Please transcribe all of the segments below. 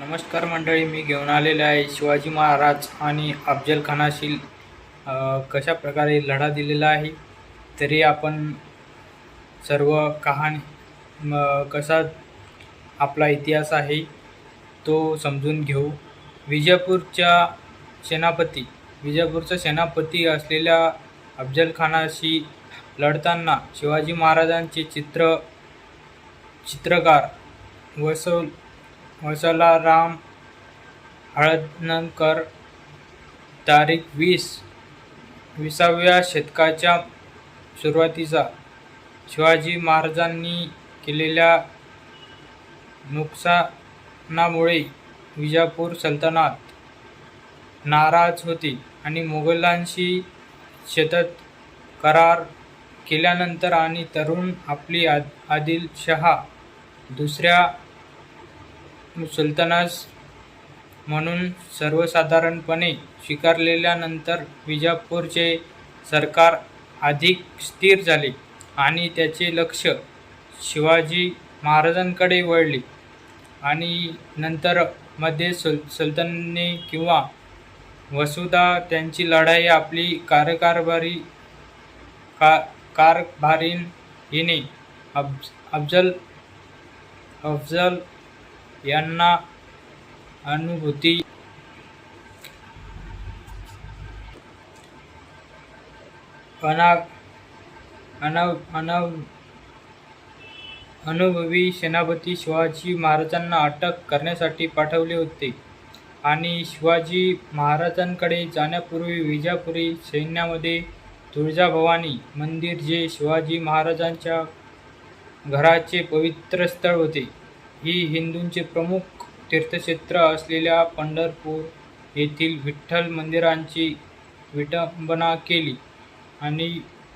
नमस्कार मंडळी मी घेऊन आलेले आहे शिवाजी महाराज आणि अफजल खानाशी कशा प्रकारे लढा दिलेला आहे तरी आपण सर्व कहाणी कसा आपला इतिहास आहे तो समजून घेऊ. विजापूरच्या सेनापती विजापूरचा सेनापती असलेल्या अफजल खानाशी लढताना शिवाजी महाराजांचे चित्र चित्रकार वसव वसलाराम हळदनकर तारीख वीस विसाव्या शतकाच्या सुरुवातीचा. शिवाजी महाराजांनी केलेल्या नुकसानामुळे विजापूर सल्तनत नाराज होती आणि मोगलांशी शेतात करार केल्यानंतर आणि तरुण आपली आद आदिलशहा दुसऱ्या सुलतानास म्हणून सर्वसाधारणपणे स्वीकारलेल्यानंतर विजापूरचे सरकार अधिक स्थिर झाले आणि त्याचे लक्ष शिवाजी महाराजांकडे वळले. आणि नंतर मध्ये सुल सुलतानने किंवा वसुधा त्यांची लढाई आपली कार्यकारभारी का कारभारीन हिने अफज अफजल अफजल यांना अनुभूती अना अनव अनव अनुभवी सेनापती शिवाजी महाराजांना अटक करण्यासाठी पाठवले होते. आणि शिवाजी महाराजांकडे जाण्यापूर्वी विजापुरी सैन्यामध्ये तुळजाभवानी मंदिर जे शिवाजी महाराजांच्या घराचे पवित्र स्थळ होते. ही हिंदूंचे प्रमुख तीर्थक्षेत्र असलेल्या पंढरपूर येथील विठ्ठल मंदिरांची विटंबना केली आणि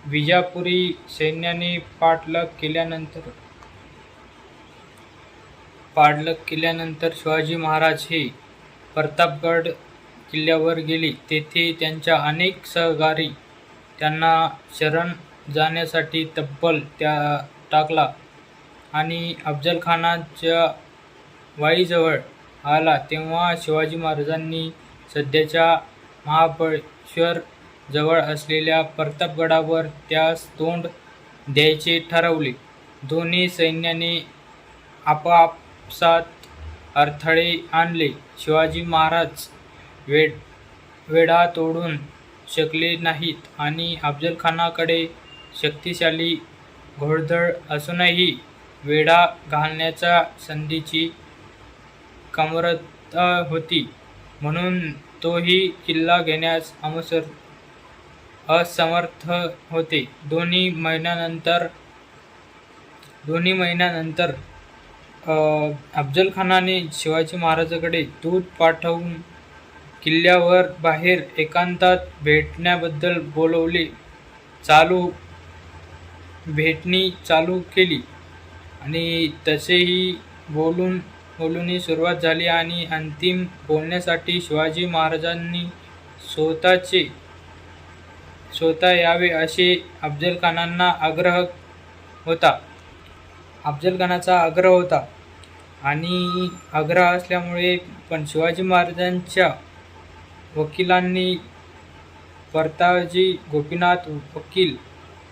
विजापुरी सैन्याने पाठलाग केल्यानंतर पाठलाग केल्यानंतर शिवाजी महाराज हे प्रतापगड किल्ल्यावर गेले. तेथे त्यांच्या अनेक सहकारी त्यांना शरण जाण्यासाठी तब्बल त्या टाकला. आणि अफजलखानाच्या वाईजवळ आला तेव्हा शिवाजी महाराजांनी सध्याच्या महाबळेश्वर जवळ असलेल्या प्रतापगडावर त्यास तोंड द्यायचे ठरवले. दोन्ही सैन्याने आपापसात अडथळे आणले. शिवाजी महाराज वेड वेढा तोडून शकले नाहीत आणि अफजलखानाकडे शक्तिशाली घोडदळ असूनही वेढा घालण्याच्या संधीची कमरता होती. म्हणून तोही किल्ला घेण्यास अमसर असमर्थ होते. दोन्ही महिन्यानंतर दोन्ही महिन्यानंतर अफजलखानाने शिवाजी महाराजाकडे दूध पाठवून किल्ल्यावर बाहेर एकांतात भेटण्याबद्दल बोलवले. चालू भेटणी चालू केली. आणि तसेही बोलून बोलून सुरुवात झाली आणि अंतिम बोलण्यासाठी शिवाजी महाराजांनी स्वतःचे स्वतः यावे असे अफजलखानांना आग्रह होता. अफजलखानाचा आग्रह होता आणि आग्रह असल्यामुळे पण शिवाजी महाराजांच्या वकिलांनी परताजी गोपीनाथ वकील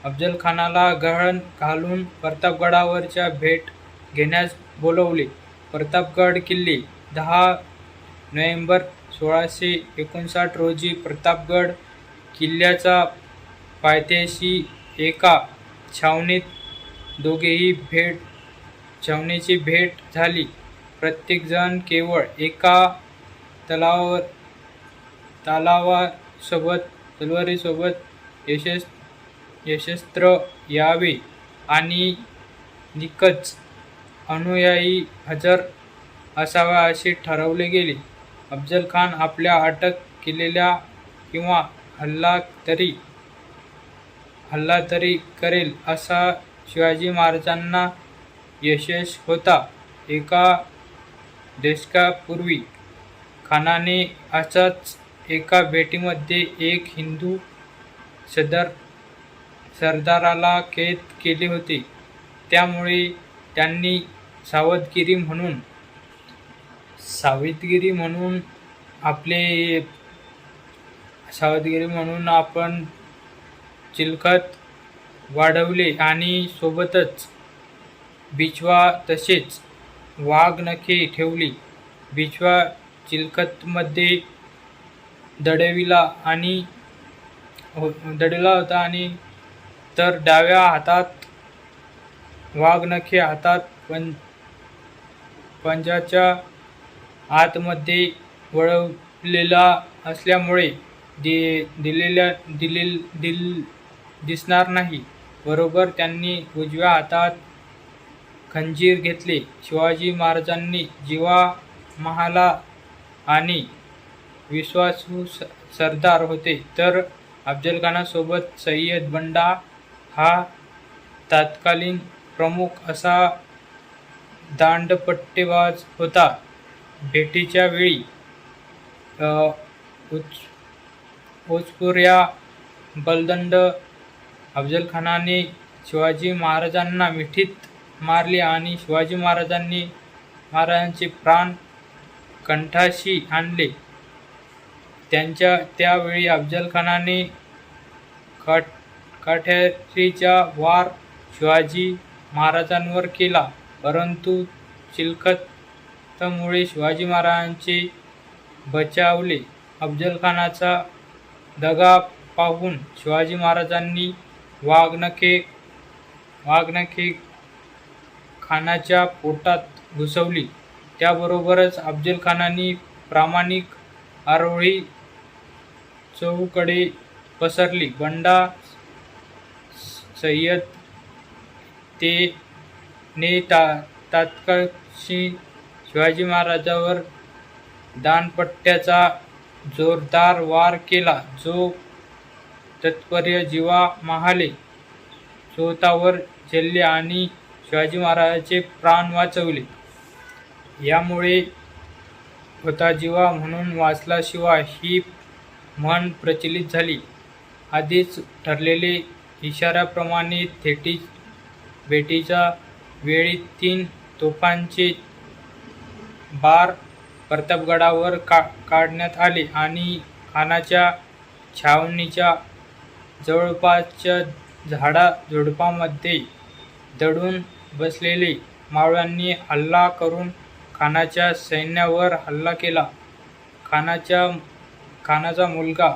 अफजलखानाला गहण घालून प्रतापगडावरच्या भेट घेण्यास बोलवले. प्रतापगड किल्ले दहा नोव्हेंबर सोळाशे एकोणसाठ रोजी प्रतापगड किल्ल्याचा पायथ्याशी एका छावणीत दोघेही भेट छावणीची भेट झाली. प्रत्येकजण केवळ एका तलावावर तलावासोबत तलवारीसोबत यशस्वी यशस्त्र यावे आणि निकच अनुयायी हजर असावा असे ठरवले गेले. अफजल खान आपल्या अटक केलेल्या किंवा हल्ला तरी हल्ला तरी करेल असा शिवाजी महाराजांना यशस होता. एका दशकापूर्वी खानाने असाच एका भेटीमध्ये एक हिंदू सदर सरदाराला कैद केले होते. त्यामुळे त्यांनी सावधगिरी म्हणून सावधगिरी म्हणून आपले सावधगिरी म्हणून आपण चिलखत वाढवले आणि सोबतच बिचवा तसेच वाघनखे ठेवली. बिचवा चिलखतमध्ये दडविला आणि हो- दडविला होता आणि तर डाव्या हातात वाघनखे हातात पं पंजाच्या आतमध्ये वळवलेला असल्यामुळे दि दिलेल्या दिलेल दिल दिसणार नाही. बरोबर त्यांनी उजव्या हातात खंजीर घेतले. शिवाजी महाराजांनी जीवा महाला आणि विश्वासू सरदार होते. तर अफजलखानासोबत सय्यद बंडा हा तत्कालीन प्रमुख असा दांडपट्टेबाज होता. भेटीच्या वेळी अ, उच ओजपूर या बलदंड अफजलखानाने शिवाजी महाराजांना मिठीत मारले आणि शिवाजी महाराजांनी महाराजांचे प्राण कंठाशी आणले. त्यांच्या त्यावेळी अफजलखानाने कट काठ्यारीचा वार शिवाजी महाराजांवर केला. परंतु चिलखतमुळे शिवाजी महाराजांचे बचावले. अफजलखानाचा दगा पाहून शिवाजी महाराजांनी वाघनखे वाघनखे खानाच्या पोटात घुसवली. त्याबरोबरच अफजलखानाने प्रामाणिक आरोळी चौकडे पसरली. बंडा सय्यद ते ने ता तात्काळशी शिवाजी महाराजावर दानपट्ट्याचा जोरदार वार केला जो तत्पर्य जीवा महाले स्वतःवर झेलले आणि शिवाजी महाराजांचे प्राण वाचवले. यामुळे होता जीवा म्हणून वाचला शिवा ही म्हण प्रचलित झाली. आधीच ठरलेले इशाऱ्याप्रमाणे थेटी भेटीच्या वेळी तीन तोफांचे बार प्रतापगडावर का काढण्यात आले आणि खानाच्या छावणीच्या जवळपासच्या झाडा झुडपामध्ये दडून बसलेले मावळ्यांनी हल्ला करून खानाच्या सैन्यावर हल्ला केला. खानाच्या खानाचा मुलगा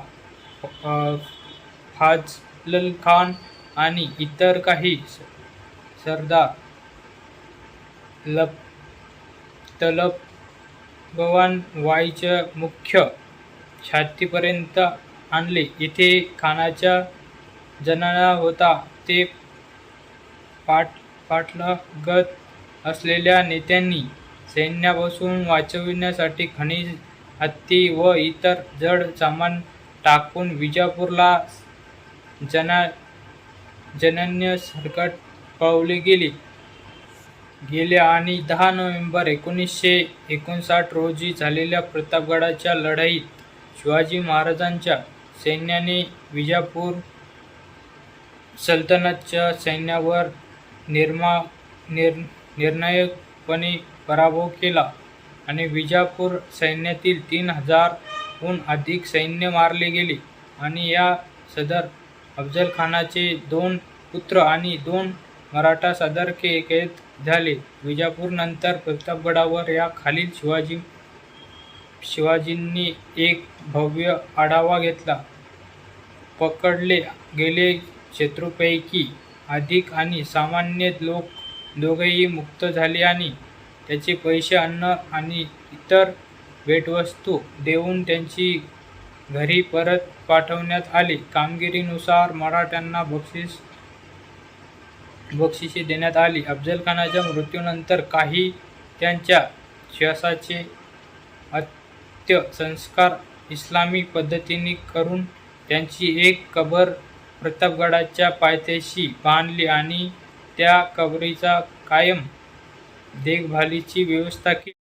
फाज अफजल खान आणि इतर काही सरदार लप तलबवान वाईच्या मुख्य छातीपर्यंत आणले. इथे खानाच्या जनाला होता. ते पाठ पाठलागत असलेल्या नेत्यांनी सैन्यापासून वाचविण्यासाठी खनिज हत्ती व इतर जड सामान टाकून विजापूरला जना जनन्य सरकट पावली गेली. गेले आणि दहा नोव्हेंबर एकोणीसशे एकोणसाठ रोजी झालेल्या प्रतापगडाच्या लढाईत शिवाजी महाराजांच्या सैन्याने विजापूर सल्तनतच्या सैन्यावर निर्मा निर निर्णायकपणे पराभव केला आणि विजापूर सैन्यातील तीन हजारहून अधिक सैन्य मारले गेले आणि या सदर अफजल खानाचे दोन पुत्र आणि दोन मराठा सदरके कैद झाले. विजापूरनंतर प्रतापगडावर या खालील शिवाजी शिवाजींनी एक भव्य आढावा घेतला. पकडले गेले शत्रूपैकी अधिक आणि सामान्य लोक दोघेही मुक्त झाले आणि त्याचे पैसे अन्न आणि इतर भेटवस्तू देऊन त्यांची घरी परत पाठवण्यात आली. कामगिरीनुसार मराठ्यांना बक्षीस बक्षिसे देण्यात आली. अफजलखानाच्या मृत्यूनंतर काही त्यांच्या श्वासाचे अंत्यसंस्कार इस्लामी पद्धतीने करून त्यांची एक कबर प्रतापगडाच्या पायथ्याशी बांधली आणि त्या कबरीचा कायम देखभालीची व्यवस्था केली.